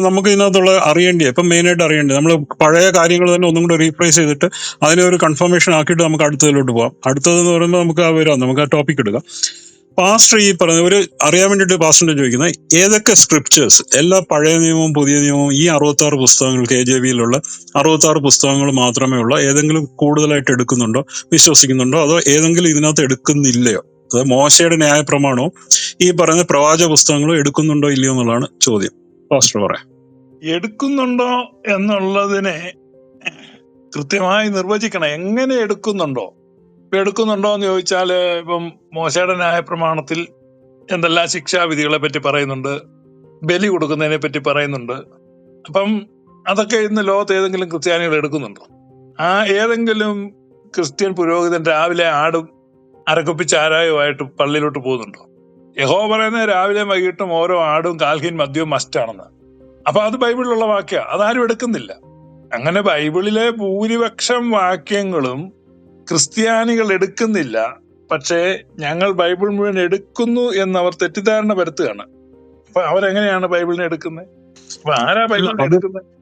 നമുക്ക് ഇതിനകത്തുള്ള അറിയേണ്ടത് ഇപ്പം മെയിനായിട്ട് അറിയേണ്ടത് നമ്മൾ പഴയ കാര്യങ്ങൾ തന്നെ ഒന്നും കൂടെ റീപ്ലേസ് ചെയ്തിട്ട് അതിനെ ഒരു കൺഫർമേഷൻ ആക്കിയിട്ട് നമുക്ക് അടുത്തതിലോട്ട് പോകാം അടുത്തതെന്ന് പറയുമ്പോൾ നമുക്ക് ആ വരാം. നമുക്ക് ആ ടോപ്പിക് എടുക്കാം. പാസ്റ്റർ ഈ പറഞ്ഞ ഒരു അറിയാൻ വേണ്ടിയിട്ട് പാസ്റ്ററിന്റെ ചോദിക്കുന്നത് ഏതൊക്കെ സ്ക്രിപ്റ്റേഴ്സ് എല്ലാ പഴയ നിയമവും പുതിയ നിയമവും ഈ അറുപത്തി ആറ് പുസ്തകങ്ങൾ കെ ജെ ബിയിലുള്ള അറുപത്തി ആറ് പുസ്തകങ്ങൾ മാത്രമേ ഉള്ളൂ? ഏതെങ്കിലും കൂടുതലായിട്ട് എടുക്കുന്നുണ്ടോ? വിശ്വസിക്കുന്നുണ്ടോ? അതോ ഏതെങ്കിലും ഇതിനകത്ത് എടുക്കുന്നില്ലയോ? അത് മോശയുടെ ന്യായപ്രമാണവും ഈ പറയുന്ന പ്രവാചക പുസ്തകങ്ങളും എടുക്കുന്നുണ്ടോ ഇല്ലയോ എന്നുള്ളതാണ് ചോദ്യം. പാസ്റ്റർ പറയാം. എടുക്കുന്നുണ്ടോ എന്നുള്ളതിനെ കൃത്യമായി നിർവചിക്കണം. എങ്ങനെ എടുക്കുന്നുണ്ടോ? ഇപ്പൊ എടുക്കുന്നുണ്ടോ എന്ന് ചോദിച്ചാൽ ഇപ്പം മോശയുടെ ന്യായ പ്രമാണത്തിൽ എന്തെല്ലാം ശിക്ഷാവിധികളെ പറ്റി പറയുന്നുണ്ട് ബലി കൊടുക്കുന്നതിനെ പറ്റി പറയുന്നുണ്ട്. അപ്പം അതൊക്കെ ഇന്ന് ലോകത്ത് ഏതെങ്കിലും ക്രിസ്ത്യാനികൾ എടുക്കുന്നുണ്ടോ? ആ ഏതെങ്കിലും ക്രിസ്ത്യൻ പുരോഹിതൻ രാവിലെ ആടും അരക്കുപ്പിച്ച് ആരായുമായിട്ട് പള്ളിയിലോട്ട് പോകുന്നുണ്ടോ? യഹോ പറയുന്നത് രാവിലെ വൈകിട്ടും ഓരോ ആടും കാൽഹീൻ മദ്യവും മസ്റ്റാണെന്ന് അപ്പൊ അത് ബൈബിളിലുള്ള വാക്യ. അതാരും എടുക്കുന്നില്ല. അങ്ങനെ ബൈബിളിലെ ഭൂരിപക്ഷം വാക്യങ്ങളും ക്രിസ്ത്യാനികൾ എടുക്കുന്നില്ല. പക്ഷേ ഞങ്ങൾ ബൈബിൾ മുഴുവൻ എടുക്കുന്നു എന്ന് അവർ തെറ്റിദ്ധാരണ വരുത്തുകയാണ് അപ്പൊ അവരെങ്ങനെയാണ് ബൈബിളിനെ എടുക്കുന്നത് അപ്പൊ ആരാ ബൈബിൾ എടുക്കുന്നത്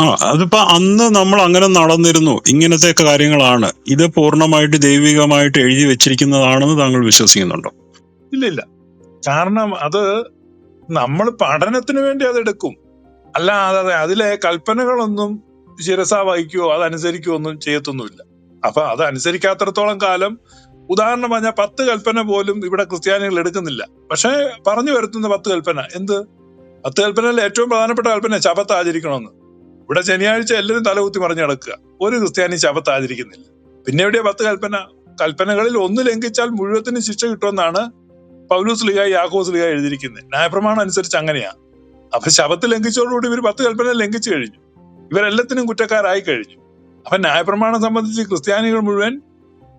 ആ അതിപ്പോ അന്ന് നമ്മൾ അങ്ങനെ നടന്നിരുന്നു. ഇങ്ങനത്തെ കാര്യങ്ങളാണ്. ഇത് പൂർണമായിട്ട് ദൈവികമായിട്ട് എഴുതി വെച്ചിരിക്കുന്നതാണെന്ന് താങ്കൾ വിശ്വസിക്കുന്നുണ്ടോ? ഇല്ല ഇല്ല കാരണം അത് നമ്മൾ പഠനത്തിന് വേണ്ടി അത് എടുക്കും അല്ലാതെ അതിലെ കൽപ്പനകളൊന്നും ശിരസ വഹിക്കുകയോ അതനുസരിക്കുകയോ ഒന്നും ചെയ്യത്തൊന്നുമില്ല. അപ്പൊ അത് അനുസരിക്കാത്തടത്തോളം കാലം ഉദാഹരണം പറഞ്ഞാൽ പത്ത് കൽപ്പന പോലും ഇവിടെ ക്രിസ്ത്യാനികൾ എടുക്കുന്നില്ല. പക്ഷേ പറഞ്ഞു വരുത്തുന്ന പത്ത് കൽപ്പന എന്ത്? പത്ത് കൽപ്പനയിൽ ഏറ്റവും പ്രധാനപ്പെട്ട കൽപ്പന ശപത്ത് ആചരിക്കണമെന്ന്. ഇവിടെ ശനിയാഴ്ച എല്ലാവരും തലകുത്തി മറിഞ്ഞ് നടക്കുക. ഒരു ക്രിസ്ത്യാനി ശപത്ത് ആചരിക്കുന്നില്ല. പിന്നെ എവിടെയാ പത്ത് കൽപ്പന? കൽപ്പനകളിൽ ഒന്ന് ലംഘിച്ചാൽ മുഴുവത്തിന് ശിക്ഷ കിട്ടുമെന്നാണ് പൗലൂസ് ലിഗ യാക്കോസ് ലിഗ എഴുതിയിരിക്കുന്നത്. ന്യായപ്രമാണം അനുസരിച്ച് അങ്ങനെയാ. അപ്പൊ ശബത്ത് ലംഘിച്ചതോടുകൂടി ഇവർ പത്ത് കൽപ്പന ലംഘിച്ചു കഴിഞ്ഞു. ഇവരെല്ലാത്തിനും കുറ്റക്കാരായി കഴിഞ്ഞു. അപ്പൊ ന്യായപ്രമാണം സംബന്ധിച്ച് ക്രിസ്ത്യാനികൾ മുഴുവൻ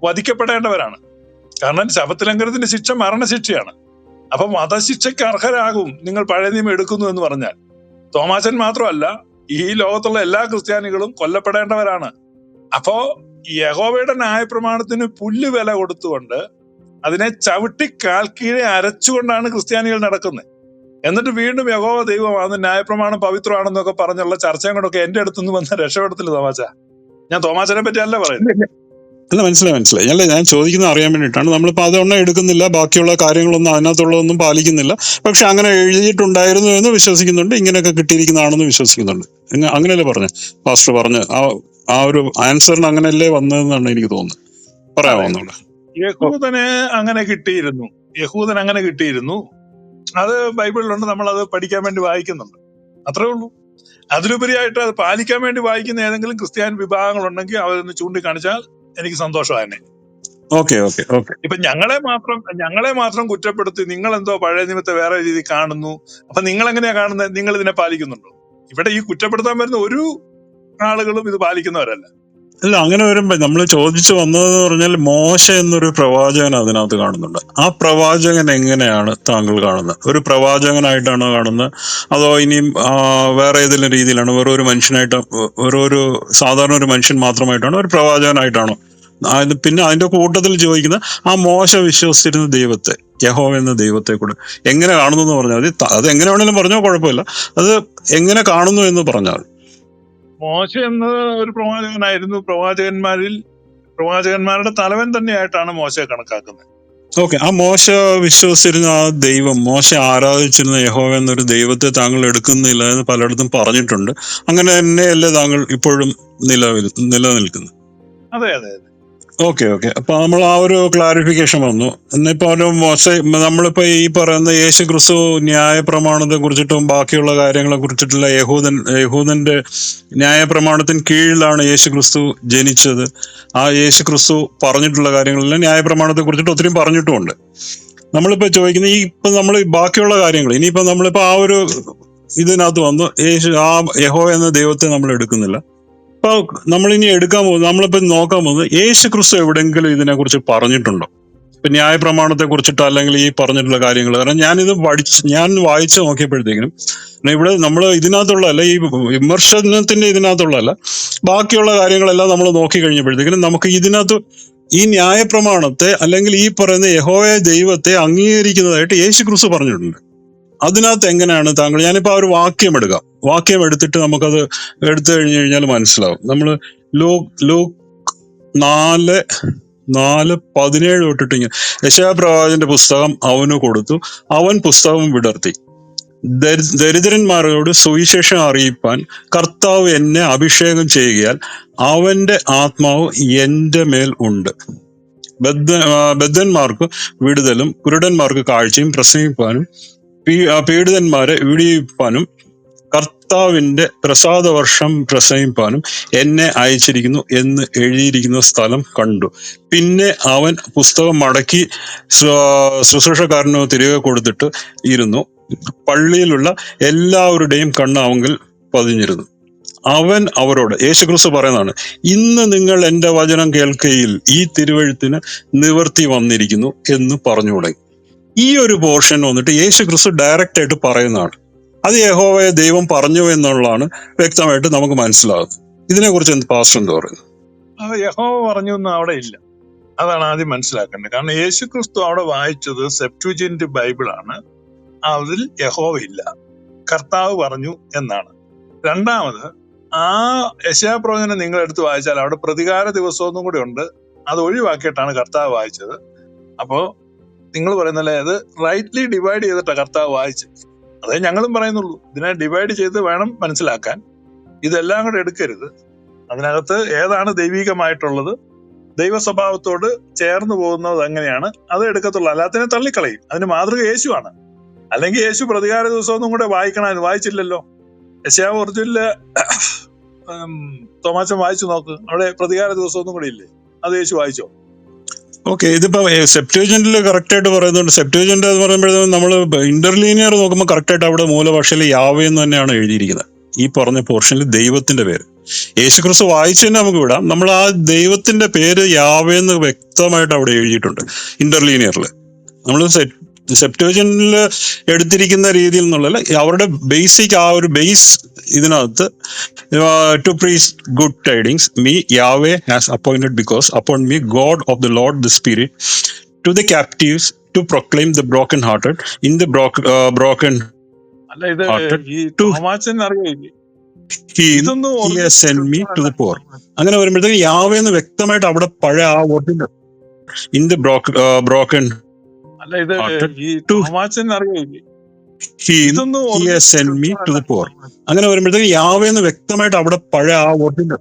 വധിക്കപ്പെടേണ്ടവരാണ്. കാരണം ശബത്ത് ലംഘനത്തിന്റെ ശിക്ഷ മരണശിക്ഷയാണ്. അപ്പൊ വധശിക്ഷയ്ക്ക് അർഹരാകും നിങ്ങൾ പഴയ നിയമം എടുക്കുന്നു എന്ന് പറഞ്ഞാൽ. തോമാശൻ മാത്രമല്ല ഈ ലോകത്തുള്ള എല്ലാ ക്രിസ്ത്യാനികളും കൊല്ലപ്പെടേണ്ടവരാണ്. അപ്പോ യഹോവയുടെ ന്യായപ്രമാണത്തിന് പുല്ല് വില കൊടുത്തുകൊണ്ട് അതിനെ ചവിട്ടി കാൽക്കീഴെ അരച്ചുകൊണ്ടാണ് ക്രിസ്ത്യാനികൾ നടക്കുന്നത്. എന്നിട്ട് വീണ്ടും യഹോവ ദൈവമാണ് ന്യായപ്രമാണം പവിത്രമാണെന്നൊക്കെ പറഞ്ഞുള്ള ചർച്ചയും കൊണ്ടൊക്കെ എന്റെ അടുത്തുനിന്ന് വന്ന രക്ഷപ്പെടത്തില്ല തോമാച്ച. ഞാൻ തോമാച്ചനെ പറ്റി അല്ല പറയുന്നത്. അല്ല മനസ്സിലായി മനസ്സിലായി. അല്ല ഞാൻ ചോദിക്കുന്നത് അറിയാൻ വേണ്ടിയിട്ടാണ്. നമ്മളിപ്പോൾ അതൊന്നും എടുക്കുന്നില്ല. ബാക്കിയുള്ള കാര്യങ്ങളൊന്നും അതിനകത്തുള്ളതൊന്നും പാലിക്കുന്നില്ല. പക്ഷെ അങ്ങനെ എഴുതിയിട്ടുണ്ടായിരുന്നു എന്ന് വിശ്വസിക്കുന്നുണ്ട്. ഇങ്ങനെയൊക്കെ കിട്ടിയിരിക്കുന്നതാണെന്ന് വിശ്വസിക്കുന്നുണ്ട്. അങ്ങനെയല്ലേ പറഞ്ഞു? പാസ്റ്റർ പറഞ്ഞ് ആ ആ ഒരു ആൻസറിന് അങ്ങനെയല്ലേ വന്നതെന്നാണ് എനിക്ക് തോന്നുന്നത്. പറയാമോ അതെ യഹൂദന് അങ്ങനെ കിട്ടിയിരുന്നു. യഹൂദൻ അങ്ങനെ കിട്ടിയിരുന്നു. അത് ബൈബിളിലുണ്ട് നമ്മൾ അത് പഠിക്കാൻ വേണ്ടി വായിക്കുന്നുണ്ട്. അത്രേ ഉള്ളൂ. അതിലുപരിയായിട്ട് അത് പാലിക്കാൻ വേണ്ടി വായിക്കുന്ന ഏതെങ്കിലും ക്രിസ്ത്യാനി വിഭാഗങ്ങളുണ്ടെങ്കിൽ അവരൊന്ന് ചൂണ്ടിക്കാണിച്ചാൽ എനിക്ക് സന്തോഷമാണ് ഓക്കെ ഓക്കെ ഓക്കെ. ഇപ്പൊ ഞങ്ങളെ മാത്രം ഞങ്ങളെ മാത്രം കുറ്റപ്പെടുത്തി നിങ്ങൾ എന്തോ പഴയ നിമിത്തം വേറെ രീതി കാണുന്നു. അപ്പൊ നിങ്ങൾ എങ്ങനെയാ കാണുന്നത്? നിങ്ങൾ ഇതിനെ പാലിക്കുന്നുണ്ടോ? ഇവിടെ ഈ കുറ്റപ്പെടുത്താൻ വരുന്ന ഒരു ആളുകളും ഇത് പാലിക്കുന്നവരല്ല. അല്ല അങ്ങനെ വരുമ്പോ നമ്മൾ ചോദിച്ചു വന്നതെന്ന് പറഞ്ഞാൽ മോശ എന്നൊരു പ്രവാചകൻ അതിനകത്ത് കാണുന്നുണ്ട്. ആ പ്രവാചകൻ എങ്ങനെയാണ് താങ്കൾ കാണുന്നത്? ഒരു പ്രവാചകനായിട്ടാണോ കാണുന്നത്? അതോ ഇനിയും വേറെ ഏതെങ്കിലും രീതിയിലാണ്? വേറെ ഒരു മനുഷ്യനായിട്ട് ഒരു സാധാരണ ഒരു മനുഷ്യൻ മാത്രമായിട്ടാണോ? ഒരു പ്രവാചകനായിട്ടാണോ? പിന്നെ അതിന്റെ കൂട്ടത്തിൽ ചോദിക്കുന്ന ആ മോശ വിശ്വസിച്ചിരുന്ന ദൈവത്തെ യഹോ എന്ന ദൈവത്തെ കൂടെ എങ്ങനെ കാണുന്നു എന്ന് പറഞ്ഞാൽ മതി. അത് എങ്ങനെ വേണമെങ്കിലും പറഞ്ഞോ കുഴപ്പമില്ല. അത് എങ്ങനെ കാണുന്നു എന്ന് പറഞ്ഞാൽ. മോശ എന്ന ഒരു പ്രവാചകനായിരുന്നു. പ്രവാചകന്മാരിൽ പ്രവാചകന്മാരുടെ തലവൻ തന്നെയായിട്ടാണ് മോശ കണക്കാക്കുന്നത്. ഓക്കെ ആ മോശ വിശ്വസിച്ചിരുന്ന ആ ദൈവം മോശ ആരാധിച്ചിരുന്ന യഹോവ എന്നൊരു ദൈവത്തെ താങ്കൾ എടുക്കുന്നില്ല എന്ന് പലയിടത്തും പറഞ്ഞിട്ടുണ്ട്. അങ്ങനെ തന്നെയല്ലേ താങ്കൾ ഇപ്പോഴും നിലവിൽ നിലനിൽക്കുന്നത്? അതെ അതെ അതെ. ഓക്കെ ഓക്കെ അപ്പൊ നമ്മൾ ആ ഒരു ക്ലാരിഫിക്കേഷൻ വന്നു. എന്നിപ്പോ നമ്മളിപ്പോ ഈ പറയുന്ന യേശു ക്രിസ്തു ന്യായ പ്രമാണത്തെ കുറിച്ചിട്ടും ബാക്കിയുള്ള കാര്യങ്ങളെ കുറിച്ചിട്ടുള്ള യഹൂദൻ യഹൂദന്റെ ന്യായ പ്രമാണത്തിന് കീഴിലാണ് യേശു ക്രിസ്തു ജനിച്ചത്. ആ യേശു ക്രിസ്തു പറഞ്ഞിട്ടുള്ള കാര്യങ്ങളെല്ലാം ന്യായ പ്രമാണത്തെ കുറിച്ചിട്ട് ഒത്തിരി പറഞ്ഞിട്ടുമുണ്ട്. നമ്മളിപ്പോ ചോദിക്കുന്ന ഈ ഇപ്പൊ നമ്മൾ ബാക്കിയുള്ള കാര്യങ്ങൾ ഇനിയിപ്പോ നമ്മളിപ്പോ ആ ഒരു ഇതിനകത്ത് വന്നു. യേശു ആ യഹോ എന്ന ദൈവത്തെ നമ്മൾ എടുക്കുന്നില്ല. അപ്പൊ നമ്മളിനി എടുക്കാൻ പോകുന്നത് നമ്മളിപ്പോ നോക്കാൻ പോകുന്നത് യേശു ക്രിസ്തു എവിടെയെങ്കിലും ഇതിനെ കുറിച്ച് പറഞ്ഞിട്ടുണ്ടോ? ഇപ്പൊ ന്യായ പ്രമാണത്തെ കുറിച്ചിട്ടോ അല്ലെങ്കിൽ ഈ പറഞ്ഞിട്ടുള്ള കാര്യങ്ങൾ. കാരണം ഞാനിത് പഠിച്ച് ഞാൻ വായിച്ചു നോക്കിയപ്പോഴത്തേക്കിനും ഇവിടെ നമ്മൾ ഇതിനകത്തുള്ളതല്ല ഈ വിമർശനത്തിന്റെ ഇതിനകത്തുള്ളതല്ല ബാക്കിയുള്ള കാര്യങ്ങളെല്ലാം നമ്മൾ നോക്കി കഴിഞ്ഞപ്പോഴത്തേക്കിനും നമുക്ക് ഇതിനകത്ത് ഈ ന്യായ പ്രമാണത്തെ അല്ലെങ്കിൽ ഈ പറയുന്ന യഹോയ ദൈവത്തെ അംഗീകരിക്കുന്നതായിട്ട് യേശു ക്രിസ്തു പറഞ്ഞിട്ടുണ്ട്. അതിനകത്ത് എങ്ങനെയാണ് താങ്കൾ ഞാനിപ്പോ ആ ഒരു വാക്യം എടുക്കാം. വാക്യം എടുത്തിട്ട് നമുക്കത് എടുത്തു കഴിഞ്ഞു കഴിഞ്ഞാൽ മനസ്സിലാവും. നമ്മൾ ലോ ലോ നാല് നാല് പതിനേഴ് തൊട്ടിട്ട് ഇങ്ങനെ യശാപ്രവാചന്റെ പുസ്തകം അവന് കൊടുത്തു. അവൻ പുസ്തകം വിടർത്തി. ദരി- ദരിദ്രന്മാരോട് സുവിശേഷം അറിയിപ്പാൻ കർത്താവ് എന്നെ അഭിഷേകം ചെയ്യുകയാൽ അവന്റെ ആത്മാവ് എന്റെ മേൽ ഉണ്ട്. ബദ്ധന്മാർക്ക് വിടുതലും കുരുടന്മാർക്ക് കാഴ്ചയും പ്രസംഗിപ്പാനും പീഡിതന്മാരെ വിടിയിപ്പാനും കർത്താവിന്റെ പ്രസാദ വർഷം പ്രസവിപ്പാനും എന്നെ അയച്ചിരിക്കുന്നു എന്ന് എഴുതിയിരിക്കുന്ന സ്ഥലം കണ്ടു. പിന്നെ അവൻ പുസ്തകം മടക്കി ശുശ്രൂഷക്കാരന് തിരികെ കൊടുത്തിട്ട് ഇരുന്നു. പള്ളിയിലുള്ള എല്ലാവരുടെയും കണ്ണ് അവങ്കിൽ പതിഞ്ഞിരുന്നു. അവൻ അവരോട് യേശുക്രിസ്തു പറയുന്നതാണ് ഇന്ന് നിങ്ങൾ എന്റെ വചനം കേൾക്കയിൽ ഈ തിരുവഴുത്തിന് നിവർത്തി വന്നിരിക്കുന്നു എന്ന് പറഞ്ഞു തുടങ്ങി. ഈ ഒരു പോർഷൻ വന്നിട്ട് യേശു ക്രിസ്തു ഡയറക്റ്റ് ആയിട്ട് പറയുന്നതാണ്. അത് യഹോവയെ ദൈവം പറഞ്ഞു എന്നുള്ളതാണ് വ്യക്തമായിട്ട് നമുക്ക് മനസ്സിലാകുന്നത്. ഇതിനെക്കുറിച്ച് എന്ത് പാസ്റ്റർ എന്ത് പറയുന്നു? അത് യഹോവ പറഞ്ഞു ഒന്നും അവിടെ ഇല്ല. അതാണ് ആദ്യം മനസ്സിലാക്കേണ്ടത്. കാരണം യേശു ക്രിസ്തു അവിടെ വായിച്ചത് സെപ്റ്റുജിന്റ് ബൈബിളാണ് അതിൽ യഹോവ ഇല്ല. കർത്താവ് പറഞ്ഞു എന്നാണ്. രണ്ടാമത് ആ യശാപ്രവചനം നിങ്ങൾ എടുത്ത് വായിച്ചാൽ അവിടെ പ്രതികാര ദിവസമൊന്നും കൂടി ഉണ്ട്. അത് ഒഴിവാക്കിയിട്ടാണ് കർത്താവ് വായിച്ചത്. അപ്പോ നിങ്ങൾ പറയുന്നല്ലേ അത് റൈറ്റ്ലി ഡിവൈഡ് ചെയ്തിട്ടാണ് കർത്താവ് വായിച്ചു അതേ ഞങ്ങളും പറയുന്നുള്ളൂ. ഇതിനെ ഡിവൈഡ് ചെയ്ത് വേണം മനസ്സിലാക്കാൻ. ഇതെല്ലാം കൂടെ എടുക്കരുത്. അതിനകത്ത് ഏതാണ് ദൈവികമായിട്ടുള്ളത്? ദൈവ സ്വഭാവത്തോട് ചേർന്ന് പോകുന്നത് എങ്ങനെയാണ്? അത് എടുക്കത്തുള്ളൂ. അല്ലാത്തതിനെ തള്ളിക്കളയും. അതിന് മാതൃക യേശുവാണ്. അല്ലെങ്കിൽ യേശു പ്രതികാര ദിവസം ഒന്നും കൂടെ വായിക്കണം. വായിച്ചില്ലല്ലോ. യശാവ് ഒറിജിനിൽ തോമാച്ചൻ വായിച്ചു നോക്ക്. അവിടെ പ്രതികാര ദിവസം ഒന്നും കൂടെ ഇല്ലേ? അത് യേശു വായിച്ചോ? ഓക്കെ ഇതിപ്പോ സെപ്റ്റേജന്റിൽ കറക്റ്റ് ആയിട്ട് പറയുന്നുണ്ട്. സെപ്റ്റേജന്റ് എന്ന് പറയുമ്പോഴത്തേക്കും നമ്മൾ ഇന്റർലീനിയർ നോക്കുമ്പോൾ കറക്റ്റ് ആയിട്ട് അവിടെ മൂലഭാഷയിൽ യാവേ എന്ന് തന്നെയാണ് എഴുതിയിരിക്കുന്നത്. ഈ പറഞ്ഞ പോർഷനിൽ ദൈവത്തിന്റെ പേര്. യേശുക്രിസ്തു വായിച്ചതന്നെ നമുക്ക് വിടാം. നമ്മൾ ആ ദൈവത്തിന്റെ പേര് യാവേ എന്ന് വ്യക്തമായിട്ട് അവിടെ എഴുതിയിട്ടുണ്ട് ഇന്റർലീനിയറിൽ നമ്മൾ സെപ്റ്റേജനിൽ എടുത്തിരിക്കുന്ന രീതിയിൽ നിന്നുള്ള അവരുടെ ബേസിക് ആ ഒരു ബേസ് ഇതിനകത്ത് to preach good tidings me Yahweh has appointed because upon me God of the Lord the spirit to the captives to proclaim the broken hearted in the broken the poor. അങ്ങനെ വരുമ്പോഴത്തേക്ക് Yahweh എന്ന് വ്യക്തമായിട്ട് അവിടെ പഴയ ആ വോട്ടിന്റെ in the broken അല്ല ഇത് ഹിമാചൻ ഈ അറിയില്ലേ അങ്ങനെ വരുമ്പോഴത്തേക്ക് യാവേ എന്ന് വ്യക്തമായിട്ട് അവിടെ പഴയ ആ വോട്ടിന്റെ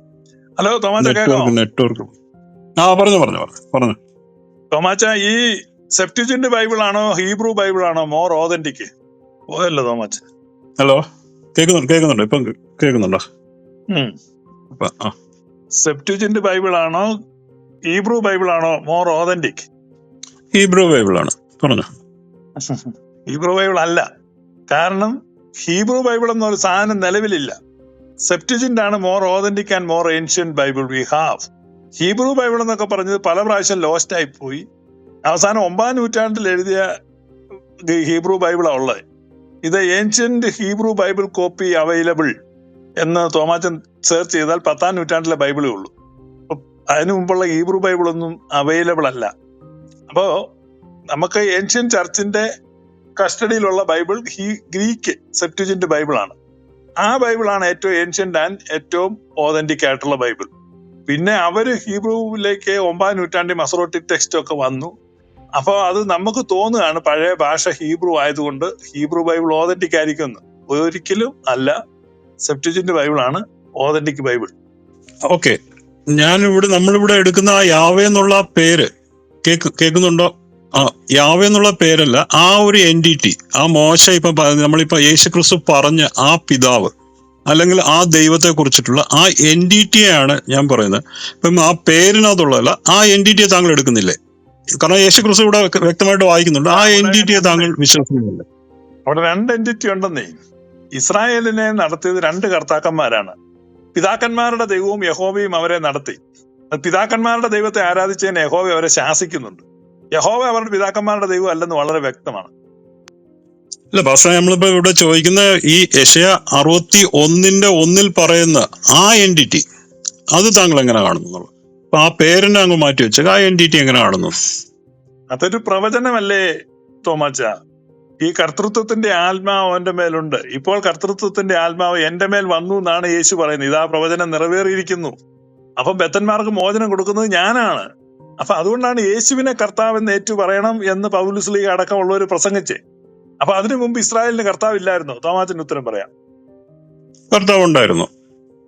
ഹലോ നെറ്റ്വർക്ക് നെറ്റ്വർക്ക് ആ പറഞ്ഞു പറഞ്ഞു പറഞ്ഞു പറഞ്ഞു. തോമാച്ച ഈ സെപ്റ്റിജിന്റ് ബൈബിൾ ആണോ ഹീബ്രു ബൈബിൾ ആണോ മോർ ഓതന്റിക് പോയല്ലോ തോമാച്ച. ഹലോ കേൾക്കുന്നുണ്ട് കേൾക്കുന്നുണ്ട് ഇപ്പം കേൾക്കുന്നുണ്ടോ സെപ്റ്റിജിന്റ് ബൈബിൾ ആണോ ഹീബ്രു ബൈബിൾ ആണോ മോർ ഓതന്റിക് ഹീബ്രു ആണ് പറഞ്ഞു. ഹീബ്രു ബൈബിൾ അല്ല. കാരണം ഹീബ്രു ബൈബിൾ എന്നൊരു സാധനം നിലവിലില്ല. സെപ്റ്റിജിന്റ് ആണ് more authentic and more ancient Bible we have Hebrew Bible എന്നൊക്കെ പറഞ്ഞത് പല പ്രാവശ്യം ലോസ്റ്റ് ആയി പോയി. അവസാനം ഒമ്പതാം നൂറ്റാണ്ടിൽ എഴുതിയ ഹീബ്രു ബൈബിളാണ് ഉള്ളത്. ഇത് ancient Hebrew Bible copy available എന്ന് തോമാച്ചൻ സെർച്ച് ചെയ്താൽ പത്താം നൂറ്റാണ്ടിലെ ബൈബിളേ ഉള്ളൂ. അതിനു മുമ്പുള്ള ഹീബ്രു ബൈബിൾ ഒന്നും അവൈലബിൾ അല്ല. അപ്പോൾ നമുക്ക് ഏൻഷ്യൻ ചർച്ചിന്റെ കസ്റ്റഡിയിലുള്ള ബൈബിൾ ഹി ഗ്രീക്ക് സെപ്റ്റുജിന്റ് ബൈബിളാണ്. ആ ബൈബിളാണ് ഏറ്റവും ഏൻഷ്യന്റ് ആൻഡ് ഏറ്റവും ഓതന്റിക് ആയിട്ടുള്ള ബൈബിൾ. പിന്നെ അവർ ഹീബ്രുവിലേക്ക് ഒമ്പതാം നൂറ്റാണ്ടിൽ മസറോട്ടിക് ടെക്സ്റ്റ് ഒക്കെ വന്നു. അപ്പോൾ അത് നമുക്ക് തോന്നുകയാണ് പഴയ ഭാഷ ഹീബ്രു ആയതുകൊണ്ട് ഹീബ്രു ബൈബിൾ ഓതന്റിക് ആയിരിക്കും എന്ന് ഒരിക്കലും അല്ല. സെപ്റ്റുജിന്റ് ബൈബിളാണ് ഓതന്റിക് ബൈബിൾ. ഓക്കെ ഞാൻ ഇവിടെ നമ്മളിവിടെ എടുക്കുന്ന ആ യാവേ എന്നുള്ള പേര് കേൾക്കുന്നുണ്ടോ? യാവേ എന്നുള്ള പേരല്ല ആ ഒരു എന്റിറ്റി ആ മോശ ഇപ്പൊ നമ്മളിപ്പോ യേശു ക്രിസ്തു പറഞ്ഞ ആ പിതാവ് അല്ലെങ്കിൽ ആ ദൈവത്തെ കുറിച്ചിട്ടുള്ള ആ എന്റിറ്റിയാണ് ഞാൻ പറയുന്നത്. ഇപ്പം ആ പേരിനകത്തുള്ളതല്ല ആ എന്റിറ്റിയെ താങ്കൾ എടുക്കുന്നില്ലേ? കാരണം യേശു ക്രിസ്തു ഇവിടെ വ്യക്തമായിട്ട് വായിക്കുന്നുണ്ട് ആ എന്റിറ്റിയെ താങ്കൾ വിശ്വസിക്കുന്നില്ല. അവിടെ രണ്ട് എന്റിറ്റി ഉണ്ടെന്നേ. ഇസ്രായേലിനെ നടത്തിയത് രണ്ട് കർത്താക്കന്മാരാണ്. പിതാക്കന്മാരുടെ ദൈവവും യഹോബയും അവരെ നടത്തി. പിതാക്കന്മാരുടെ ദൈവത്തെ ആരാധിച്ചതിന് യഹോബ അവരെ ശാസിക്കുന്നുണ്ട്. യഹോവ അവരുടെ പിതാക്കന്മാരുടെ ദൈവം അല്ലെന്ന് വളരെ വ്യക്തമാണ്. അല്ല പക്ഷേ നമ്മളിപ്പോ ഇവിടെ ചോദിക്കുന്ന ഈ യശയ അറുപത്തി ഒന്നിന്റെ ഒന്നിൽ പറയുന്ന ആ എന്റിറ്റി അത് താങ്കൾ എങ്ങനെ കാണുന്നു അപ്പൊ ആ പേരിനെ അങ്ങ് മാറ്റി വെച്ചേക്ക്. ആ എന്റിറ്റി എങ്ങനെ കാണുന്നു? അതൊരു പ്രവചനമല്ലേ തോമാച്ച? ഈ കർത്തൃത്വത്തിന്റെ ആത്മാവ് അവന്റെ മേലുണ്ട്. ഇപ്പോൾ കർത്തൃത്വത്തിന്റെ ആത്മാവ് എന്റെ മേൽ വന്നു എന്നാണ് യേശു പറയുന്നത്. ഇതാ പ്രവചനം നിറവേറിയിരിക്കുന്നു. അപ്പം ബത്തന്മാർക്ക് മോചനം കൊടുക്കുന്നത് ഞാനാണ്. അപ്പൊ അതുകൊണ്ടാണ് യേശുവിനെ കർത്താവ് എന്ന് ഏറ്റു പറയണം എന്ന് പൗലുസ്ലീഗ അടക്കമുള്ളവർ പ്രസംഗിച്ച്. അപ്പൊ അതിനു മുമ്പ് ഇസ്രായേലിന് കർത്താവ് ഇല്ലായിരുന്നു തോമാത്തിന്റെ ഉത്തരം പറയാം. കർത്താവ് ഉണ്ടായിരുന്നു.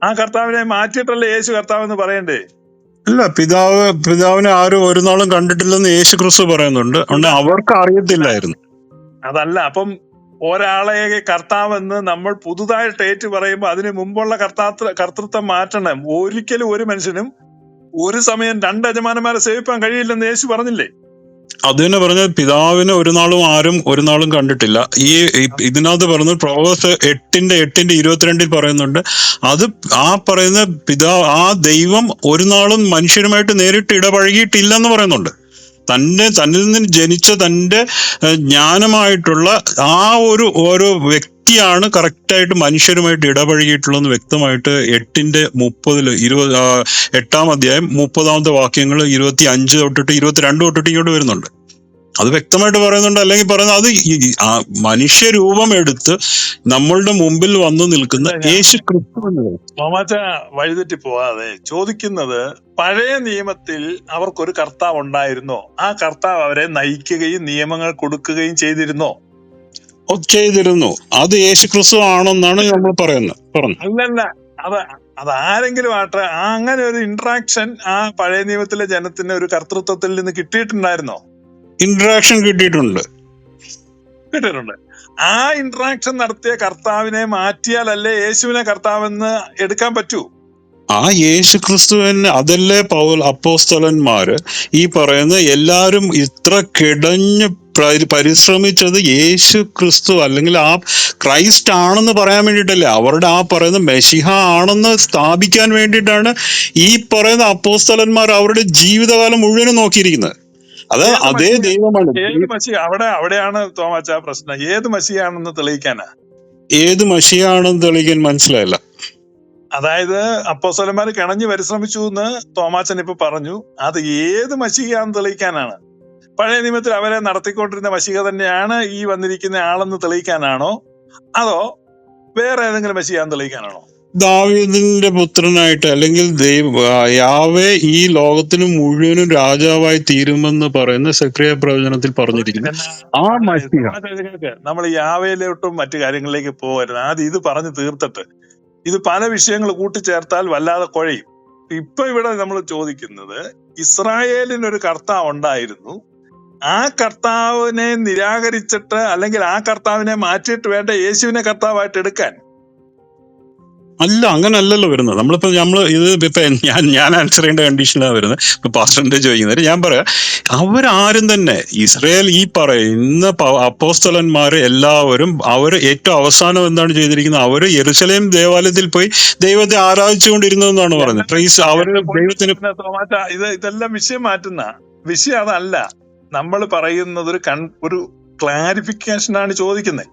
ആ കർത്താവിനെ മാറ്റിയിട്ടല്ലേ യേശു കർത്താവ് എന്ന് പറയണ്ടേ? അല്ല പിതാവ് പിതാവിനെ ആരും ഒരു നാളും കണ്ടിട്ടില്ലെന്ന് യേശു ക്രിസ്തു പറയുന്നുണ്ട്. അതുകൊണ്ട് അവർക്ക് അറിയത്തില്ലായിരുന്നു. അതല്ല അപ്പം ഒരാളെ കർത്താവെന്ന് നമ്മൾ പുതുതായിട്ട് ഏറ്റു പറയുമ്പോൾ അതിന് മുമ്പുള്ള കർത്താ കർത്തൃത്വം മാറ്റണം. ഒരിക്കലും ഒരു മനുഷ്യനും ഒരു സമയം രണ്ട് യജമാനന്മാരെ സേവിപ്പാൻ കഴിയില്ലെന്ന് യേശു പറഞ്ഞില്ലേ? അത് തന്നെ പറഞ്ഞ പിതാവിനെ ഒരു നാളും ആരും ഒരു നാളും കണ്ടിട്ടില്ല. ഈ ഇതിനകത്ത് പറയുന്നത് പ്രൊവേഴ്സ് എട്ടിന്റെ എട്ടിന്റെ ഇരുപത്തിരണ്ടിൽ പറയുന്നുണ്ട്. അത് ആ പറയുന്ന പിതാവ് ആ ദൈവം ഒരു നാളും മനുഷ്യരുമായിട്ട് നേരിട്ട് ഇടപഴകിയിട്ടില്ലെന്ന് പറയുന്നുണ്ട്. തന്റെ തന്നിൽ നിന്ന് ജനിച്ച തന്റെ ജ്ഞാനമായിട്ടുള്ള ആ ഒരു ഓരോ വ്യക്തിയാണ് കറക്റ്റായിട്ട് മനുഷ്യരുമായിട്ട് ഇടപഴകിയിട്ടുള്ളതെന്ന് വ്യക്തമായിട്ട് എട്ടിന്റെ മുപ്പതിൽ ഇരുപത് എട്ടാം അധ്യായം മുപ്പതാമത്തെ വാക്യങ്ങൾ ഇരുപത്തി അഞ്ച് തൊട്ടിട്ട് ഇരുപത്തിരണ്ട് തൊട്ടിട്ട് ഇങ്ങോട്ട് വരുന്നുണ്ട്. അത് വ്യക്തമായിട്ട് പറയുന്നുണ്ട്. അല്ലെങ്കിൽ പറയുന്നത് അത് മനുഷ്യരൂപം എടുത്ത് നമ്മളുടെ മുമ്പിൽ വന്നു നിൽക്കുന്ന യേശു ക്രിസ്തു. തോമാച്ച വഴിതെറ്റി പോവാതെ ചോദിക്കുന്നത് പഴയ നിയമത്തിൽ അവർക്കൊരു കർത്താവ് ഉണ്ടായിരുന്നോ? ആ കർത്താവ് അവരെ നയിക്കുകയും നിയമങ്ങൾ കൊടുക്കുകയും ചെയ്തിരുന്നോ? ചെയ്തിരുന്നു. അത് യേശു ക്രിസ്തു ആണെന്നാണ് നമ്മൾ പറയുന്നത് പറഞ്ഞു അല്ലല്ല അത് അത് ആരെങ്കിലും ആട്ടെ ആ അങ്ങനെ ഒരു ഇന്ററാക്ഷൻ ആ പഴയ നിയമത്തിലെ ജനത്തിന് ഒരു കർത്തൃത്വത്തിൽ നിന്ന് കിട്ടിയിട്ടുണ്ടായിരുന്നോ? ഇന്ററാക്ഷൻ കിട്ടിയിട്ടുണ്ട്. കിട്ടിയിട്ടുണ്ട്. ആ ഇന്ററാക്ഷൻ നടത്തിയ കർത്താവിനെ മാറ്റിയാലല്ലേ യേശുവിനെ കർത്താവെന്ന് എടുക്കാൻ പറ്റൂ? ആ യേശു ക്രിസ്തുവിന് അതല്ലേ പൗൽ അപ്പോസ്തലന്മാര്? ഈ പറയുന്ന എല്ലാരും ഇത്ര കിടഞ്ഞ് പരി- പരിശ്രമിച്ചത് യേശു ക്രിസ്തു അല്ലെങ്കിൽ ആ ക്രൈസ്റ്റ് ആണെന്ന് പറയാൻ വേണ്ടിയിട്ടല്ലേ? അവരുടെ ആ പറയുന്ന മെഷിഹ ആണെന്ന് സ്ഥാപിക്കാൻ വേണ്ടിയിട്ടാണ് ഈ പറയുന്ന അപ്പോസ്തലന്മാർ അവരുടെ ജീവിതകാലം മുഴുവനും നോക്കിയിരിക്കുന്നത്. അത് അതേ? ദൈവമാണ്. ഏത് മഷി അവിടെ അവിടെയാണ് തോമാച്ച പ്രശ്നം. ഏത് മഷിയാണെന്ന് തെളിയിക്കാനാ? ഏത് മഷിയാണെന്ന് തെളിയിക്കാൻ മനസ്സിലായില്ല. അതായത് അപ്പോസ്തലന്മാർ കിണഞ്ഞു പരിശ്രമിച്ചു എന്ന് തോമാച്ചൻ ഇപ്പൊ പറഞ്ഞു. അത് ഏത് മഷികയാണെന്ന് തെളിയിക്കാനാണ്. പഴയ നിയമത്തിൽ അവരെ നടത്തിക്കൊണ്ടിരുന്ന മഷിക തന്നെയാണ് ഈ വന്നിരിക്കുന്ന ആളെന്ന് തെളിയിക്കാനാണോ? അതോ വേറെ ഏതെങ്കിലും മഷിയാന്ന് തെളിയിക്കാനാണോ? ദാവീദിന്റെ പുത്രനായിട്ട് അല്ലെങ്കിൽ ദൈവ യാവേ ഈ ലോകത്തിന് മുഴുവനും രാജാവായി തീരുമെന്ന് പറയുന്ന സക്രിയ പ്രവചനത്തിൽ പറഞ്ഞിരിക്കുന്നു. ആ മഷിക. നമ്മൾ യാവയിലോട്ടും മറ്റു കാര്യങ്ങളിലേക്ക് പോകരുത്. ആദ്യം ഇത് പറഞ്ഞു തീർത്തിട്ട് ഇത് പല വിഷയങ്ങൾ കൂട്ടിച്ചേർത്താൽ വല്ലാതെ കുഴയും. ഇപ്പൊ ഇവിടെ നമ്മൾ ചോദിക്കുന്നത് ഇസ്രായേലിന് ഒരു കർത്താവ് ഉണ്ടായിരുന്നു. ആ കർത്താവിനെ നിരാകരിച്ചിട്ട് അല്ലെങ്കിൽ ആ കർത്താവിനെ മാറ്റിയിട്ട് വേണ്ട യേശുവിനെ കർത്താവായിട്ട് എടുക്കാൻ അല്ല അങ്ങനല്ലല്ലോ വരുന്നത്. നമ്മളിപ്പോ നമ്മൾ ഇത് ഇപ്പൊ ഞാൻ ഞാൻ ആൻസർ ചെയ്യേണ്ട കണ്ടീഷനിലാണ് വരുന്നത്. ഇപ്പൊ പാസ്റ്ററിന്റെ ചോദിക്കുന്നത് ഞാൻ പറയാം. അവരാരും തന്നെ ഇസ്രയേൽ ഈ പറയുന്ന അപ്പോസ്തലന്മാർ അപ്പോസ്തലന്മാര് എല്ലാവരും അവർ ഏറ്റവും അവസാനം എന്താണ് ചെയ്തിരിക്കുന്നത്? അവർ യെറുസലേം ദേവാലയത്തിൽ പോയി ദൈവത്തെ ആരാധിച്ചുകൊണ്ടിരുന്നതെന്നാണ് പറയുന്നത് പ്രൈസ് അവർ ദൈവത്തിന് ഇത് ഇതെല്ലാം വിഷയം മാറ്റുന്ന വിഷയം അതല്ല. നമ്മൾ പറയുന്നത് ഒരു ഒരു ക്ലാരിഫിക്കേഷൻ ആണ് ചോദിക്കുന്നത്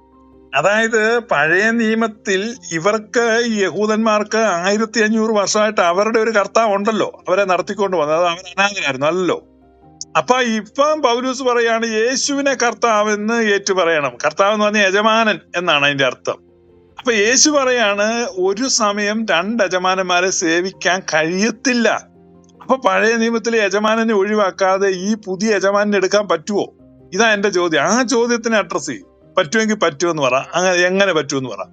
അതായത് പഴയ നിയമത്തിൽ ഇവർക്ക് യഹൂദന്മാർക്ക് ആയിരത്തി അഞ്ഞൂറ് വർഷമായിട്ട് അവരുടെ ഒരു കർത്താവ് ഉണ്ടല്ലോ. അവരെ നടത്തിക്കൊണ്ട് വന്നത്. അവർ അനാഥനായിരുന്നു അല്ലല്ലോ. അപ്പൊ ഇപ്പം പൗലൂസ് പറയാണ് യേശുവിനെ കർത്താവ് എന്ന് ഏറ്റു പറയണം. കർത്താവ് എന്ന് പറഞ്ഞ യജമാനൻ എന്നാണ് അതിന്റെ അർത്ഥം. അപ്പൊ യേശു പറയാണ് ഒരു സമയം രണ്ട് യജമാനന്മാരെ സേവിക്കാൻ കഴിയത്തില്ല. അപ്പൊ പഴയ നിയമത്തിലെ യജമാനനെ ഒഴിവാക്കാതെ ഈ പുതിയ യജമാനെ എടുക്കാൻ പറ്റുമോ ഇതാ എന്റെ ചോദ്യം. ആ ചോദ്യത്തിന് അഡ്രസ് ചെയ്യും. പറ്റുമെങ്കിൽ പറ്റുമെന്ന് പറ. അങ്ങനെ എങ്ങനെ പറ്റുമെന്ന് പറ.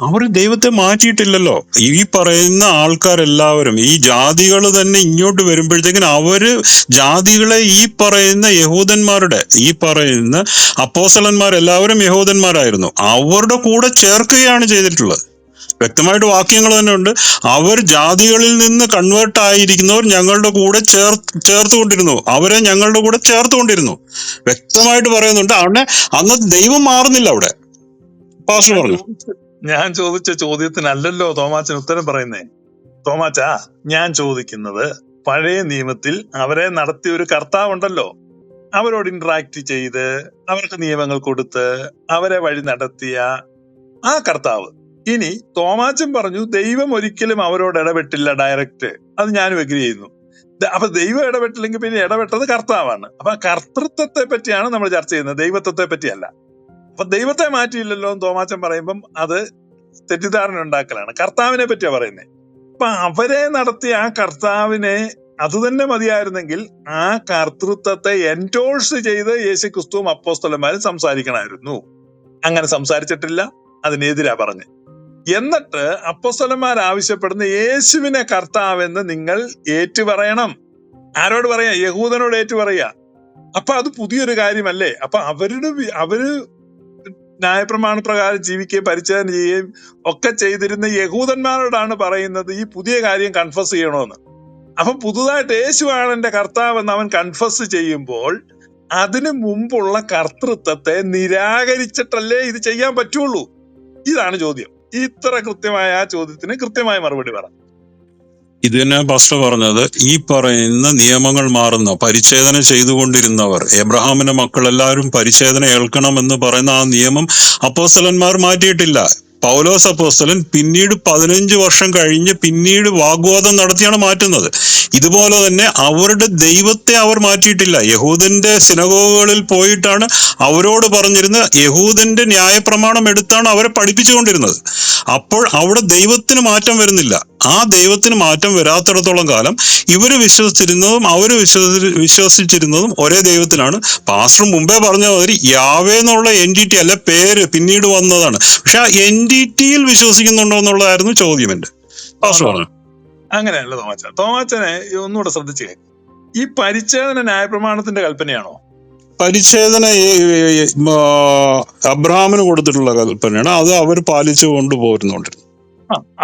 അവർ ദൈവത്തെ മാറ്റിയിട്ടില്ലല്ലോ. ഈ പറയുന്ന ആൾക്കാരെല്ലാവരും ഈ ജാതികൾ തന്നെ ഇങ്ങോട്ട് വരുമ്പോഴത്തേക്കിന് അവർ ജാതികളെ ഈ പറയുന്ന യഹൂദന്മാരുടെ ഈ പറയുന്ന അപ്പോസലന്മാരെല്ലാവരും യഹൂദന്മാരായിരുന്നു. അവരുടെ കൂടെ ചേർക്കുകയാണ് ചെയ്തിട്ടുള്ളത്. വ്യക്തമായിട്ട് വാക്യങ്ങൾ തന്നെ ഉണ്ട്. അവർ ജാതികളിൽ നിന്ന് കൺവേർട്ട് ആയിരിക്കുന്നവർ ഞങ്ങളുടെ കൂടെ ചേർ ചേർത്തുകൊണ്ടിരുന്നു. അവരെ ഞങ്ങളുടെ കൂടെ ചേർത്തുകൊണ്ടിരുന്നു. വ്യക്തമായിട്ട് പറയുന്നുണ്ട്. അവിടെ അന്ന് ദൈവം മാറുന്നില്ല അവിടെ. പാസ്റ്റർ പറഞ്ഞു. ഞാൻ ചോദിച്ച ചോദ്യത്തിനല്ലല്ലോ തോമാച്ചൻ ഉത്തരം പറയുന്നേ. തോമാച്ച ഞാൻ ചോദിക്കുന്നത് പഴയ നിയമത്തിൽ അവരെ നടത്തിയ ഒരു കർത്താവ് ഉണ്ടല്ലോ അവരോട് ഇന്ററാക്ട് ചെയ്ത് അവർക്ക് നിയമങ്ങൾ കൊടുത്ത് അവരെ വഴി നടത്തിയ ആ കർത്താവ്. ഇനി തോമാച്ചൻ പറഞ്ഞു ദൈവം ഒരിക്കലും അവരോട് ഇടപെട്ടില്ല ഡയറക്റ്റ് അത് ഞാനും എഗ്രി ചെയ്യുന്നു. അപ്പൊ ദൈവം ഇടപെട്ടില്ലെങ്കിൽ പിന്നെ ഇടപെട്ടത് കർത്താവാണ്. അപ്പൊ കർത്തൃത്വത്തെ പറ്റിയാണ് നമ്മൾ ചർച്ച ചെയ്യുന്നത്. ദൈവത്വത്തെ പറ്റിയല്ല. അപ്പൊ ദൈവത്തെ മാറ്റിയില്ലല്ലോ എന്ന് തോമാച്ചൻ പറയുമ്പം അത് തെറ്റിദ്ധാരണ ഉണ്ടാക്കലാണ്. കർത്താവിനെ പറ്റിയാ പറയുന്നത് അപ്പൊ അവരെ നടത്തിയ ആ കർത്താവിനെ അത് തന്നെ മതിയായിരുന്നെങ്കിൽ ആ കർത്തൃത്വത്തെ എൻഡോഴ്സ് ചെയ്ത് യേശു ക്രിസ്തുവും അപ്പോസ്തലന്മാരും സംസാരിക്കണമായിരുന്നു. അങ്ങനെ സംസാരിച്ചിട്ടില്ല. അതിനെതിരാ പറഞ്ഞ്. എന്നിട്ട് അപ്പസ്വലന്മാർ ആവശ്യപ്പെടുന്ന യേശുവിനെ കർത്താവെന്ന് നിങ്ങൾ ഏറ്റു പറയണം ആരോട് പറയാ? യഹൂദനോട് ഏറ്റു പറയാ അപ്പൊ അത് പുതിയൊരു കാര്യമല്ലേ? അപ്പൊ അവരുടെ അവർ ന്യായപ്രമാണ പ്രകാരം ജീവിക്കുകയും പരിചയം ചെയ്യുകയും ഒക്കെ ചെയ്തിരുന്ന യഹൂദന്മാരോടാണ് പറയുന്നത് ഈ പുതിയ കാര്യം കൺഫസ് ചെയ്യണമെന്ന് അപ്പൊ പുതുതായിട്ട് യേശുവാണ് എന്റെ കർത്താവ് എന്ന് അവൻ കൺഫസ് ചെയ്യുമ്പോൾ അതിനു മുമ്പുള്ള കർത്തൃത്വത്തെ നിരാകരിച്ചിട്ടല്ലേ ഇത് ചെയ്യാൻ പറ്റുള്ളൂ? ഇതാണ് ചോദ്യം. ഇത്ര കൃത്യമായ ആ ചോദ്യത്തിന് കൃത്യമായ മറുപടി പറ. തന്നെ പാസ്റ്റർ പറഞ്ഞത് ഈ പറയുന്ന നിയമങ്ങൾ മാറുന്ന പരിച്ഛേദന ചെയ്തുകൊണ്ടിരുന്നവർ എബ്രഹാമിന്റെ മക്കൾ എല്ലാവരും പരിച്ഛേദന ഏൽക്കണം എന്ന് പറയുന്ന ആ നിയമം അപ്പോസ്തലന്മാർ മാറ്റിയിട്ടില്ല. പൗലോസ് അപ്പോസ്തലൻ പിന്നീട് പതിനഞ്ച് വർഷം കഴിഞ്ഞ് പിന്നീട് വാഗ്വാദം നടത്തിയാണ് മാറ്റുന്നത്. ഇതുപോലെ തന്നെ അവരുടെ ദൈവത്തെ അവർ മാറ്റിയിട്ടില്ല. യഹൂദന്റെ സിനഗോഗുകളിൽ പോയിട്ടാണ് അവരോട് പറഞ്ഞിരുന്നത്. യഹൂദന്റെ ന്യായപ്രമാണം എടുത്താണ് അവരെ പഠിപ്പിച്ചുകൊണ്ടിരുന്നത്. അപ്പോൾ അവിടെ ദൈവത്തിന് മാറ്റം വരുന്നില്ല. ആ ദൈവത്തിന് മാറ്റം വരാത്തിടത്തോളം കാലം ഇവർ വിശ്വസിച്ചിരുന്നതും അവർ വിശ്വസി വിശ്വസിച്ചിരുന്നതും ഒരേ ദൈവത്തിനാണ്. പാസ്റ്റർ മുമ്പേ പറഞ്ഞ മാതിരി യാവേ എന്നുള്ള ടി അല്ല പേര് പിന്നീട് വന്നതാണ്. പക്ഷെ ആ എൻ ഡി ടിയിൽ വിശ്വസിക്കുന്നുണ്ടോ എന്നുള്ളതായിരുന്നു ചോദ്യം എന്റെ പാസ്റ്റർ പറഞ്ഞു. അങ്ങനെയല്ല തോമാച്ച. തോമാച്ചനെ ഒന്നുകൂടെ ശ്രദ്ധിച്ചേ. ഈ പരിച്ഛേദന ന്യായപ്രമാണത്തിന്റെ കൽപ്പനയാണോ? പരിച്ഛേദന അബ്രഹാമിന് കൊടുത്തിട്ടുള്ള കൽപ്പനയാണ്. അത് അവർ പാലിച്ചു കൊണ്ടുപോരുന്നുണ്ട്. ആ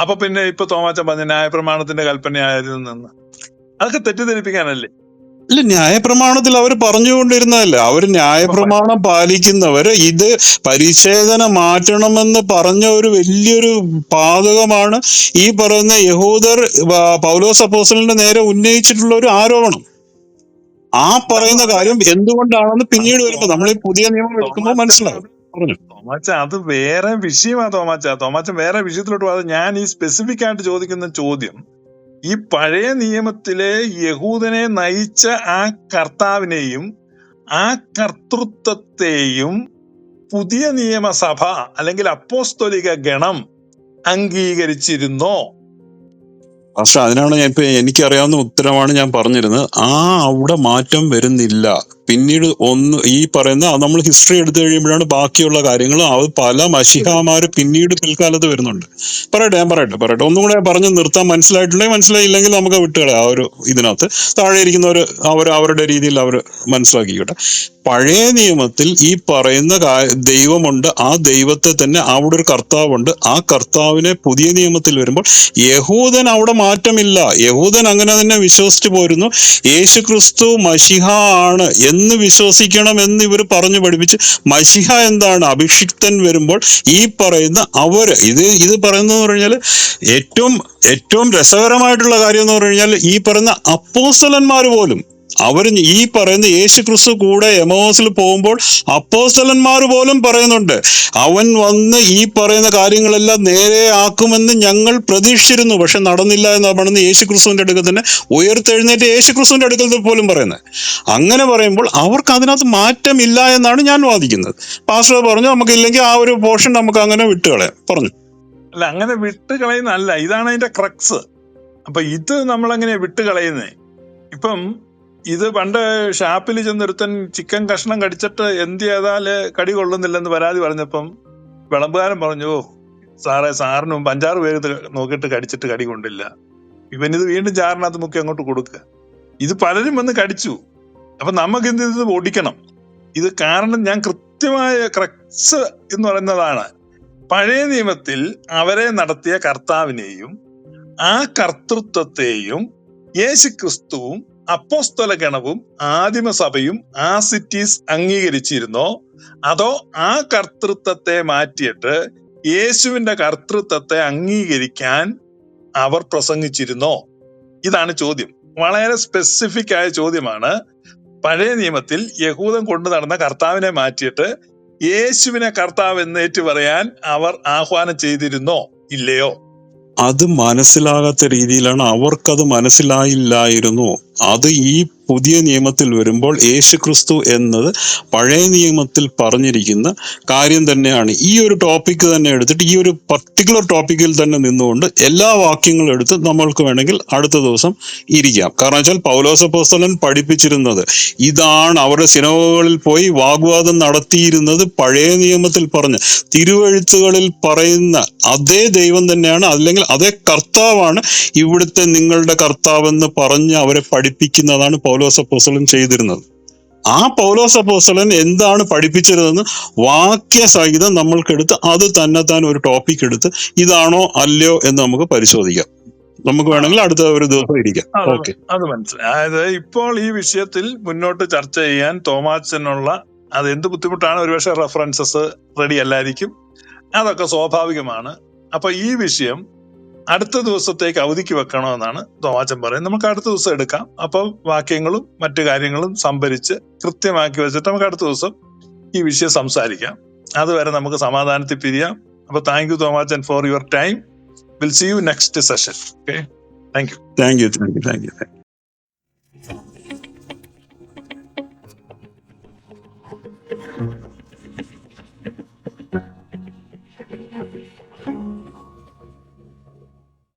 അപ്പൊ പിന്നെ ഇപ്പൊ തോമാച്ചൻ പറഞ്ഞ ന്യായപ്രമാണത്തിന്റെ കൽപ്പനയായിരുന്നു നിന്ന്. അതൊക്കെ തെറ്റിദ്ധരിപ്പിക്കാനല്ലേ? ഇല്ല ന്യായപ്രമാണത്തിൽ അവർ പറഞ്ഞുകൊണ്ടിരുന്നതല്ല. അവർ ന്യായപ്രമാണം പാലിക്കുന്നവർ ഇത് പരിച്ഛേദന മാറ്റണമെന്ന് പറഞ്ഞ ഒരു വലിയൊരു പാതകമാണ് ഈ പറയുന്ന യഹൂദർ പൗലോസ് അപ്പോസലിന്റെ നേരെ ഉന്നയിച്ചിട്ടുള്ള ഒരു ആരോപണം. ആ പറയുന്ന കാര്യം എന്തുകൊണ്ടാണെന്ന് പിന്നീട് വരുമ്പോ നമ്മൾ ഈ പുതിയ നിയമം എടുക്കുമ്പോൾ മനസ്സിലാവും. പറഞ്ഞു തോമാച്ച അത് വേറെ വിഷയമാ തോമാച്ച. തോമാച്ച വേറെ വിഷയത്തിലോട്ട് പോകാതെ ഞാൻ ഈ സ്പെസിഫിക് ആയിട്ട് ചോദിക്കുന്ന ചോദ്യം ഈ പഴയ നിയമത്തിലെ യഹൂദനെ നയിച്ച ആ കർത്താവിനെയും ആ കർത്തൃത്വത്തെയും പുതിയ നിയമസഭ അല്ലെങ്കിൽ അപ്പോസ്തോലിക ഗണം അംഗീകരിച്ചിരുന്നോ? പക്ഷെ അതിനാണ് ഞാൻ ഇപ്പൊ എനിക്കറിയാവുന്ന ഉത്തരമാണ് ഞാൻ പറഞ്ഞിരുന്നത്. ആ അവിടെ മാറ്റം വരുന്നില്ല. പിന്നീട് ഒന്ന് ഈ പറയുന്ന നമ്മൾ ഹിസ്റ്ററി എടുത്തു കഴിയുമ്പോഴാണ് ബാക്കിയുള്ള കാര്യങ്ങൾ അത് പല മഷിഹാമാർ പിന്നീട് പിൽക്കാലത്ത് വരുന്നുണ്ട്. പറയട്ടെ ഞാൻ പറയട്ടെ പറയട്ടെ. ഒന്നും കൂടെ പറഞ്ഞ് നിർത്താൻ മനസ്സിലായിട്ടുണ്ടെങ്കിൽ മനസ്സിലായില്ലെങ്കിൽ നമുക്ക് വിട്ടുകളെ ആ ഒരു ഇതിനകത്ത്. താഴെ ഇരിക്കുന്നവർ അവർ അവരുടെ രീതിയിൽ അവർ മനസ്സിലാക്കിക്കോട്ടെ. പഴയ നിയമത്തിൽ ഈ പറയുന്ന ദൈവമുണ്ട് ആ ദൈവത്തെ തന്നെ അവിടെ ഒരു കർത്താവുണ്ട്. ആ കർത്താവിനെ പുതിയ നിയമത്തിൽ വരുമ്പോൾ യഹൂദൻ അവിടെ മാറ്റമില്ല. യഹൂദൻ അങ്ങനെ തന്നെ വിശ്വസിച്ചു പോരുന്നു. യേശു ക്രിസ്തു മഷിഹ ആണ് എന്ന് വിശ്വസിക്കണം എന്ന് ഇവർ പറഞ്ഞു പഠിപ്പിച്ച് മഷിഹ എന്താണ് അഭിഷിക്തൻ വരുമ്പോൾ ഈ പറയുന്ന അവർ ഇത് ഇത് പറയുന്നത് പറഞ്ഞാൽ ഏറ്റവും ഏറ്റവും രസകരമായിട്ടുള്ള കാര്യം എന്ന് പറഞ്ഞു കഴിഞ്ഞാൽ ഈ പറയുന്ന അപ്പോസ്തലന്മാർ പോലും അവർ ഈ പറയുന്ന യേശു ക്രിസ്തു കൂടെ എമോസിൽ പോകുമ്പോൾ അപ്പോസ്തലന്മാർ പോലും പറയുന്നുണ്ട് അവൻ വന്ന് ഈ പറയുന്ന കാര്യങ്ങളെല്ലാം നേരെ ആക്കുമെന്ന് ഞങ്ങൾ പ്രതീക്ഷിച്ചിരുന്നു പക്ഷെ നടന്നില്ല എന്ന് യേശു ക്രിസ്തുവിന്റെ അടുക്കൽ തന്നെ ഉയർത്തെഴുന്നേറ്റ് യേശു ക്രിസ്തുവിന്റെ അടുക്കൽ പോലും പറയുന്നത്. അങ്ങനെ പറയുമ്പോൾ അവർക്ക് അതിനകത്ത് മാറ്റമില്ല എന്നാണ് ഞാൻ വാദിക്കുന്നത്. പാസ്റ്റർ പറഞ്ഞു നമുക്കില്ലെങ്കിൽ ആ ഒരു പോർഷൻ നമുക്ക് അങ്ങനെ വിട്ടുകളയാം പറഞ്ഞു. അല്ല അങ്ങനെ വിട്ട് കളയുന്നതല്ല ഇതാണ് അതിന്റെ ക്രക്സ്. അപ്പൊ ഇത് നമ്മൾ എങ്ങനെയാ വിട്ട് ഇപ്പം ഇത് പണ്ട് ഷാപ്പിൽ ചെന്നൊരുത്തൻ ചിക്കൻ കഷ്ണം കടിച്ചിട്ട് എന്ത് ചെയ്താൽ കടി കൊള്ളുന്നില്ലെന്ന് പരാതി പറഞ്ഞപ്പം വിളമ്പുകാരൻ പറഞ്ഞു "ഓ, സാറേ സാറിനും അഞ്ചാറ് പേര് നോക്കിയിട്ട് കടിച്ചിട്ട് കടി കൊണ്ടില്ല. ഇവൻ ഇത് വീണ്ടും ചാറിനകത്ത് മുക്കി അങ്ങോട്ട് കൊടുക്കുക ഇത് പലരും വന്ന് കടിച്ചു. അപ്പൊ നമുക്ക് എന്ത് ഇത് ഓടിക്കണം ഇത് കാരണം ഞാൻ കൃത്യമായ ക്രക്സ് എന്ന് പറയുന്നതാണ്. പഴയ നിയമത്തിൽ അവരെ നടത്തിയ കർത്താവിനെയും ആ കർത്തൃത്വത്തെയും യേശു ക്രിസ്തുവും അപ്പോസ്തല ഗണവും ആദിമസഭയും ആ സിറ്റീസ് അംഗീകരിച്ചിരുന്നോ? അതോ ആ കർത്തൃത്വത്തെ മാറ്റിയിട്ട് യേശുവിന്റെ കർത്തൃത്വത്തെ അംഗീകരിക്കാൻ അവർ പ്രസംഗിച്ചിരുന്നോ? ഇതാണ് ചോദ്യം. വളരെ സ്പെസിഫിക് ആയ ചോദ്യമാണ്. പഴയ നിയമത്തിൽ യഹൂദൻ കൊണ്ടു നടന്ന കർത്താവിനെ മാറ്റിയിട്ട് യേശുവിനെ കർത്താവ് എന്നേറ്റ് പറയാൻ അവർ ആഹ്വാനം ചെയ്തിരുന്നോ? ഇല്ലയോ? അത് മനസ്സിലാകാത്ത രീതിയിലാണ് അവർക്കത് മനസ്സിലായില്ലായിരുന്നു. അത് ഈ പുതിയ നിയമത്തിൽ വരുമ്പോൾ യേശു ക്രിസ്തു എന്നത് പഴയ നിയമത്തിൽ പറഞ്ഞിരിക്കുന്ന കാര്യം തന്നെയാണ്. ഈ ഒരു ടോപ്പിക്ക് തന്നെ എടുത്തിട്ട് ഈ ഒരു പർട്ടിക്കുലർ ടോപ്പിക്കിൽ തന്നെ നിന്നുകൊണ്ട് എല്ലാ വാക്യങ്ങളും എടുത്ത് നമ്മൾക്ക് വേണമെങ്കിൽ അടുത്ത ദിവസം ഇരിക്കാം. കാരണം വെച്ചാൽ പൗലോസപ്പോസ്തലൻ പഠിപ്പിച്ചിരുന്നത് ഇതാണ് അവരുടെ സിനിമകളിൽ പോയി വാഗ്വാദം നടത്തിയിരുന്നത് പഴയ നിയമത്തിൽ പറഞ്ഞ് തിരുവഴുത്തുകളിൽ പറയുന്ന അതേ ദൈവം തന്നെയാണ്. അല്ലെങ്കിൽ അതേ കർത്താവാണ് ഇവിടുത്തെ നിങ്ങളുടെ കർത്താവെന്ന് പറഞ്ഞ് അവരെ പഠിപ്പിക്കുന്നതാണ് പൗലോസ പോസലൻ ചെയ്തിരുന്നത്. ആ പൗലോസ പോസലൻ എന്താണ് പഠിപ്പിച്ചിരുന്നതെന്ന് വാക്യസഹിതം നമ്മൾക്കെടുത്ത് അത് തന്നെ താൻ ഒരു ടോപ്പിക് എടുത്ത് ഇതാണോ അല്ലയോ എന്ന് നമുക്ക് പരിശോധിക്കാം. നമുക്ക് വേണമെങ്കിൽ അടുത്ത ഒരു ദിവസം ഇരിക്കാം. ഓക്കെ അത് മനസ്സിലായി. അതായത് ഇപ്പോൾ ഈ വിഷയത്തിൽ മുന്നോട്ട് ചർച്ച ചെയ്യാൻ തോമാച്ചനുള്ള അത് എന്ത് ബുദ്ധിമുട്ടാണ്? ഒരുപക്ഷെ റെഫറൻസസ് റെഡി അല്ലായിരിക്കും. അതൊക്കെ സ്വാഭാവികമാണ്. അപ്പൊ ഈ വിഷയം അടുത്ത ദിവസത്തേക്ക് അവധിക്ക് വെക്കണമെന്നാണ് തോമാച്ചൻ പറയുന്നത്. നമുക്ക് അടുത്ത ദിവസം എടുക്കാം. അപ്പൊ വാക്യങ്ങളും മറ്റു കാര്യങ്ങളും സംഭരിച്ച് കൃത്യമാക്കി വെച്ചിട്ട് നമുക്ക് അടുത്ത ദിവസം ഈ വിഷയം സംസാരിക്കാം. അതുവരെ നമുക്ക് സമാധാനത്തിൽ പിരിയാം. അപ്പൊ thank you Thomachan for your time will see you next session okay thank you thank you thank you thank you